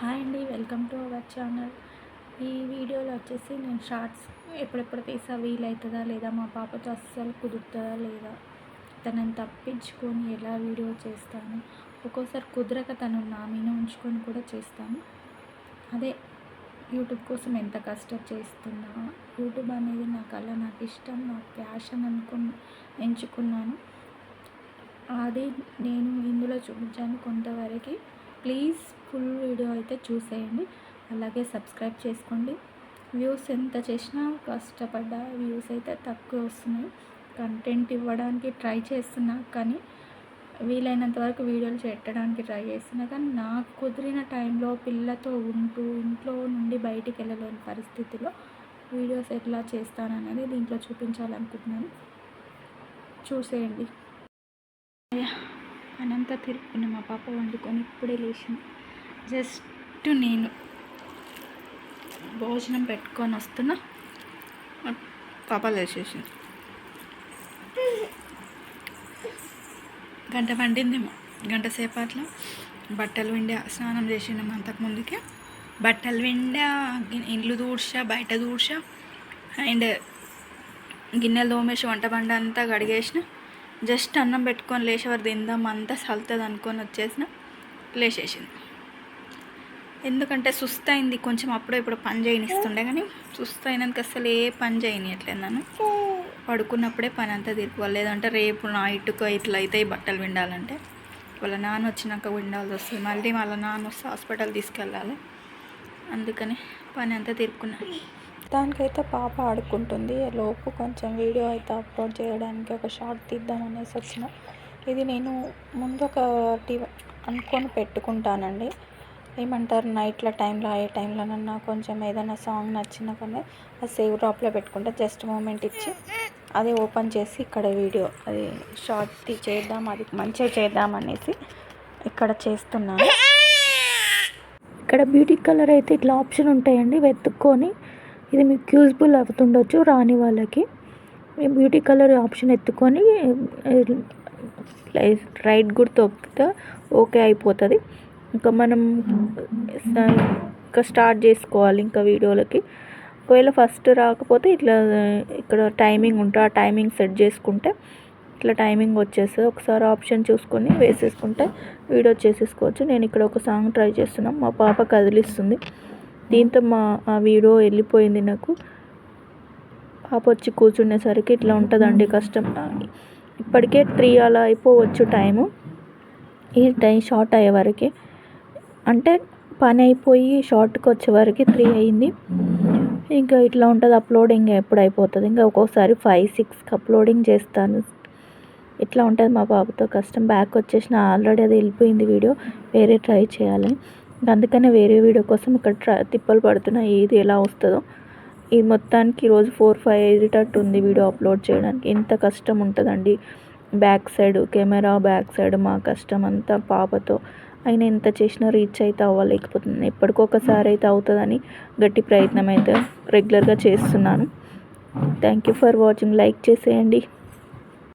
Hi అండి welcome to our channel. ఈ వీడియోలో వచ్చేసి నేను షార్ట్స్ ఎప్పుడెప్పుడు తీసా వీలవుతుందా లేదా మా పాపతో అస్సలు కుదురుతుందా లేదా తనని తప్పించుకొని ఎలా వీడియో చేస్తాను ఒక్కోసారి కుదరక తను నా మీద ఉంచుకొని కూడా చేస్తాను. అదే యూట్యూబ్ కోసం ఎంత కష్టం చేస్తున్నా యూట్యూబ్ అనేది నాకు అలా నాకు ఇష్టం నా ప్యాషన్ అనుకున్న ఎంచుకున్నాను. అది నేను ఇందులో చూపించాను కొంతవరకు. ప్లీజ్ ఫుల్ వీడియో అయితే చూసేయండి. అలాగే సబ్స్క్రైబ్ చేసుకోండి. వ్యూస్ ఎంత చేసినా కష్టపడ్డ వ్యూస్ అయితే తక్కువ వస్తున్నాయి. కంటెంట్ ఇవ్వడానికి ట్రై చేస్తున్నా కానీ వీలైనంత వరకు వీడియోలు పెట్టడానికి ట్రై చేస్తున్నా కానీ నాకు కుదిరిన టైంలో పిల్లతో ఉంటూ ఇంట్లో నుండి బయటికి వెళ్ళలేని పరిస్థితిలో వీడియోస్ ఎట్లా చేస్తాననేది దీంట్లో చూపించాలనుకుంటున్నాను. చూసేయండి. అనంత తిరుక్కుని మా పాప వండుకొని ఇప్పుడే లేచింది. జస్ట్ నేను భోజనం పెట్టుకొని వస్తున్నా. పాప లేచేసింది. గంట పండిందేమో. గంట సేపట్లో బట్టలు విండా స్నానం చేసినాం అంతకుముందుకే. బట్టలు విండా ఇండ్లు దూడ్చా బయట దూడ్చా అండ్ గిన్నెలు తోమేసి వంట బండ అంతా కడిగేసిన. జస్ట్ అన్నం పెట్టుకొని లేచేవారు తిందాం అంతా సల్తుంది అనుకొని వచ్చేసిన లేచేసింది. ఎందుకంటే సుస్థ అయింది కొంచెం అప్పుడు ఇప్పుడు పని చేయనిస్తుండే కానీ సుస్థ అయినందుకు అసలు ఏ పని చేయనియట్లేదు నన్ను. పడుకున్నప్పుడే పని అంతా తీరుకోవాలి. లేదంటే రేపు నైట్కు ఇట్లా అయితే బట్టలు విండాలంటే. వాళ్ళ నాన్న వచ్చినాక విండాల్సి వస్తుంది. మళ్ళీ వాళ్ళ నాన్న వస్తే హాస్పిటల్ తీసుకెళ్ళాలి. అందుకని పని అంతా తీరుకున్నాను దానికైతే పాప ఆడుకుంటుంది. లోపు కొంచెం వీడియో అయితే అప్లోడ్ చేయడానికి ఒక షార్ట్ తీద్దాం అనేసి వచ్చిన. ఇది నేను ముందు ఒకటి అనుకొని పెట్టుకుంటానండి. ఏమంటారు? నైట్ల టైంలో ఏ టైంలోనన్నా కొంచెం ఏదైనా సాంగ్ నచ్చిన కానీ అది సేవ్ డ్రాప్లో పెట్టుకుంటే. జస్ట్ మూమెంట్ ఇచ్చి అది ఓపెన్ చేసి ఇక్కడ వీడియో అది షార్ట్ చేద్దాం అది మంచిగా చేద్దాం అనేసి ఇక్కడ చేస్తున్నాను. ఇక్కడ బ్యూటీ కలర్ అయితే ఇట్లా ఆప్షన్ ఉంటాయండి. వెతుక్కొని ఇది మీకు యూజ్ఫుల్ అవుతుండొచ్చు రాని వాళ్ళకి. బ్యూటీ కలర్ ఆప్షన్ ఎత్తుకొని రైట్ గుర్తు తొక్కితే ఓకే అయిపోతుంది. ఇంకా మనం ఇంకా స్టార్ట్ చేసుకోవాలి ఇంకా వీడియోలకి. ఒకవేళ ఫస్ట్ రాకపోతే ఇట్లా ఇక్కడ టైమింగ్ ఉంటుంది ఆ టైమింగ్ సెట్ చేసుకుంటే ఇట్లా టైమింగ్ వచ్చేస్తుంది. ఒకసారి ఆప్షన్ చూసుకొని వేసేసుకుంటే వీడియో చేసేసుకోవచ్చు. నేను ఇక్కడ ఒక సాంగ్ ట్రై చేస్తున్నాం. మా పాప కదిలిస్తుంది. దీంతో మా ఆ వీడియో వెళ్ళిపోయింది నాకు. పాప వచ్చి కూర్చునేసరికి ఇట్లా ఉంటుందండి కష్టం. ఇప్పటికే త్రీ అలా అయిపోవచ్చు టైము. ఈ టైం షార్ట్ అయ్యే వరకు. అంటే పని అయిపోయి షార్ట్కి వచ్చే వరకు త్రీ అయింది. ఇంకా ఇట్లా ఉంటుంది అప్లోడింగ్ ఎప్పుడు అయిపోతుంది. ఇంకా ఒక్కోసారి ఫైవ్ సిక్స్కి అప్లోడింగ్ చేస్తాను. ఇట్లా ఉంటుంది మా బాబుతో కష్టం. బ్యాక్ వచ్చేసిన ఆల్రెడీ అది వెళ్ళిపోయింది వీడియో. వేరే ట్రై చేయాలి. అందుకనే వేరే వీడియో కోసం ఇక్కడ ట్రా తిప్పలు పడుతున్నాయి ఏది ఎలా వస్తుందో. ఈ మొత్తానికి ఈరోజు ఫోర్ ఫైవ్ అయ్యేటట్టు ఉంది వీడియో అప్లోడ్ చేయడానికి. ఎంత కష్టం ఉంటుందండి. Back side camera back side మా కష్టం అంతా పాపతో. అయినా ఎంత చేసినా రీచ్ అయితే అవ్వలేకపోతుంది ఎప్పటికొకసారి అయితే అవుతుందని గట్టి ప్రయత్నం అయితే రెగ్యులర్గా చేస్తున్నాను. Thank you for watching. Like చేసేయండి.